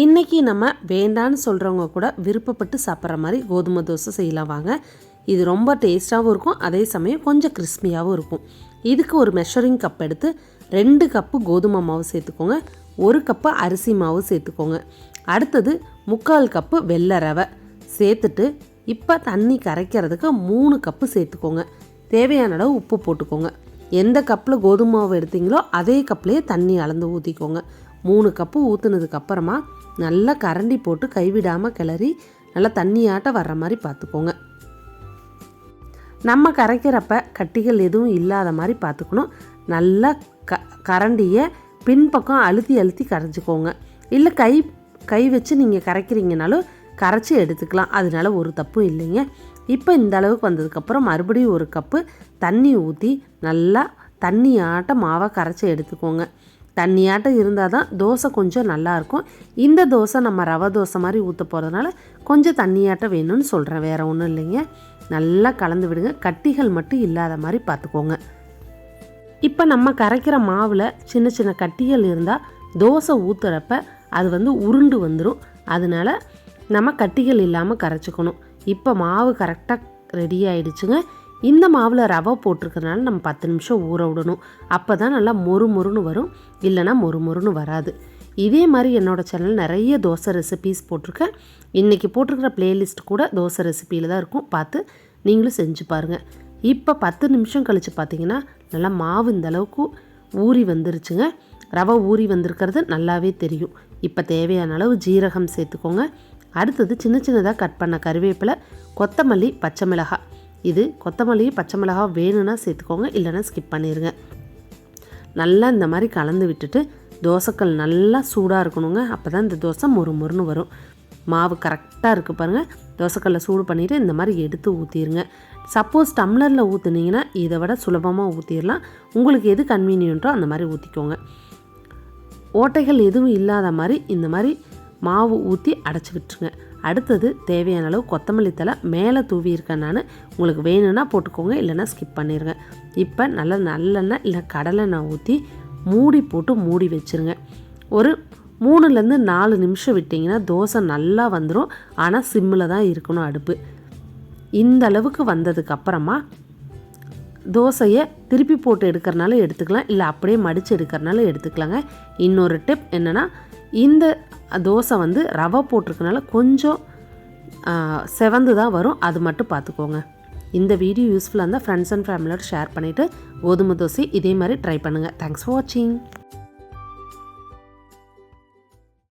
இன்றைக்கி நம்ம வேண்டான்னு சொல்கிறவங்க கூட விருப்பப்பட்டு சாப்பிட்ற மாதிரி கோதுமை தோசை செய்யலாம் வாங்க. இது ரொம்ப டேஸ்ட்டாகவும் இருக்கும் அதே சமயம் கொஞ்சம் கிறிஸ்பியாகவும் இருக்கும். இதுக்கு ஒரு மெஷரிங் கப் எடுத்து ரெண்டு கப்பு கோதுமை மாவு சேர்த்துக்கோங்க ஒரு கப்பு அரிசி மாவு சேர்த்துக்கோங்க. அடுத்தது முக்கால் கப்பு வெள்ளை ரவை சேர்த்துட்டு இப்போ தண்ணி கரைக்கிறதுக்கு மூணு கப்பு சேர்த்துக்கோங்க. தேவையான அளவு உப்பு போட்டுக்கோங்க. எந்த கப்பில் கோதுமை மாவு எடுத்தீங்களோ அதே கப்லேயே தண்ணி அளந்து ஊற்றிக்கோங்க மூணு கப்பு ஊற்றுனதுக்கு அப்புறமா நல்லா கரண்டி போட்டு கைவிடாமல் கிளறி நல்லா தண்ணியாட்ட வர்ற மாதிரி பார்த்துக்கோங்க. நம்ம கரைக்கிறப்ப கட்டிகள் எதுவும் இல்லாத மாதிரி பார்த்துக்கணும். நல்லா க கரண்டியை பின்பக்கம் அழுத்தி அழுத்தி கரைஞ்சிக்கோங்க. இல்லை கை கை வச்சு நீங்கள் கரைக்கிறீங்கனாலும் கரைச்சி எடுத்துக்கலாம். அதனால ஒரு தப்பும் இல்லைங்க. இப்போ இந்த அளவுக்கு வந்ததுக்கப்புறம் மறுபடியும் ஒரு கப்பு தண்ணி ஊற்றி நல்லா தண்ணி ஆட்ட மாவை கரைச்சி எடுத்துக்கோங்க. தண்ணியாட்டம் இருந்தால் தான் தோசை கொஞ்சம் நல்லாயிருக்கும். இந்த தோசை நம்ம ரவை தோசை மாதிரி ஊற்ற போகிறதுனால கொஞ்சம் தண்ணியாட்டம் வேணும்னு சொல்கிறேன் வேறு ஒன்றும் இல்லைங்க. நல்லா கலந்து விடுங்க. கட்டிகள் மட்டும் இல்லாத மாதிரி பார்த்துக்கோங்க. இப்போ நம்ம கரைக்கிற மாவில் சின்ன சின்ன கட்டிகள் இருந்தால் தோசை ஊற்றுறப்ப அது வந்து உருண்டு வந்துடும் அதனால நம்ம கட்டிகள் இல்லாமல் கரைச்சிக்கணும். இப்போ மாவு கரெக்டாக ரெடி ஆயிடுச்சுங்க. இந்த மாவில் ரவை போட்டிருக்கறனால நம்ம பத்து நிமிஷம் ஊற விடணும். அப்போ தான் நல்லா மொறு மொறுன்னு வரும். இல்லைன்னா மொறு மொறுன்னு வராது. இதே மாதிரி என்னோடய சேனல் நிறைய தோசை ரெசிபீஸ் போட்டிருக்கேன். இன்றைக்கி போட்டிருக்கிற பிளேலிஸ்ட் கூட தோசை ரெசிபியில் தான் இருக்கும். பார்த்து நீங்களும் செஞ்சு பாருங்கள் இப்போ பத்து நிமிஷம் கழித்து பார்த்தீங்கன்னா நல்லா மாவு இந்த அளவுக்கு ஊறி வந்துருச்சுங்க. ரவை ஊறி வந்திருக்கிறது நல்லாவே தெரியும். இப்போ தேவையான அளவு ஜீரகம் சேர்த்துக்கோங்க. அடுத்தது சின்ன சின்னதாக கட் பண்ண கருவேப்பிலை கொத்தமல்லி பச்சை மிளகாய். இது கொத்தமல்லி பச்சை மிளகா வேணும்னா சேர்த்துக்கோங்க இல்லைன்னா ஸ்கிப் பண்ணிடுங்க நல்லா இந்த மாதிரி கலந்து விட்டுட்டு தோசைக்கல் நல்லா சூடாக இருக்கணுங்க. அப்போ தான் இந்த தோசை மொறு மொறுன்னு வரும். மாவு கரெக்டாக இருக்குது பாருங்கள் தோசைக்கல்லை சூடு பண்ணிவிட்டு இந்த மாதிரி எடுத்து ஊற்றிடுங்க சப்போஸ் டம்ளரில் ஊற்றுனீங்கன்னா இதை விட சுலபமாக ஊற்றிடலாம் உங்களுக்கு எது கன்வீனியன்ட்டோ அந்த மாதிரி ஊற்றிக்கோங்க ஓட்டைகள் எதுவும் இல்லாத மாதிரி இந்த மாதிரி மாவு ஊற்றி அடைச்சிக்கிட்டுருங்க. அடுத்தது தேவையான அளவு கொத்தமல்லி தலை மேலே தூவியிருக்கேன் நான் உங்களுக்கு வேணும்னா போட்டுக்கோங்க இல்லைன்னா ஸ்கிப் பண்ணிடுங்க இப்போ நல்லா நல்லெண்ணெய் இல்லை கடலெண்ணெய் ஊற்றி மூடி போட்டு மூடி வச்சுருங்க. ஒரு மூணுலேருந்து நாலு நிமிஷம் விட்டிங்கன்னா தோசை நல்லா வந்துடும் ஆனால் சிம்மில் தான் இருக்கணும் அடுப்பு. இந்த அளவுக்கு வந்ததுக்கப்புறமா தோசையை திருப்பி போட்டு எடுக்கிறனால எடுத்துக்கலாம். இல்லை அப்படியே மடித்து எடுக்கிறனால எடுத்துக்கலாங்க. இன்னொரு டிப் என்னென்னா இந்த தோசை வந்து ரவை போட்டிருக்கனால கொஞ்சம் செவந்து தான் வரும். அது மட்டும் பார்த்துக்கோங்க. இந்த வீடியோ யூஸ்ஃபுல்லாக இருந்தால் ஃப்ரெண்ட்ஸ் அண்ட் ஃபேமிலியோட ஷேர் பண்ணிவிட்டு கோதுமை தோசை இதே மாதிரி ட்ரை பண்ணுங்கள் தேங்க்ஸ் ஃபார் வாட்சிங்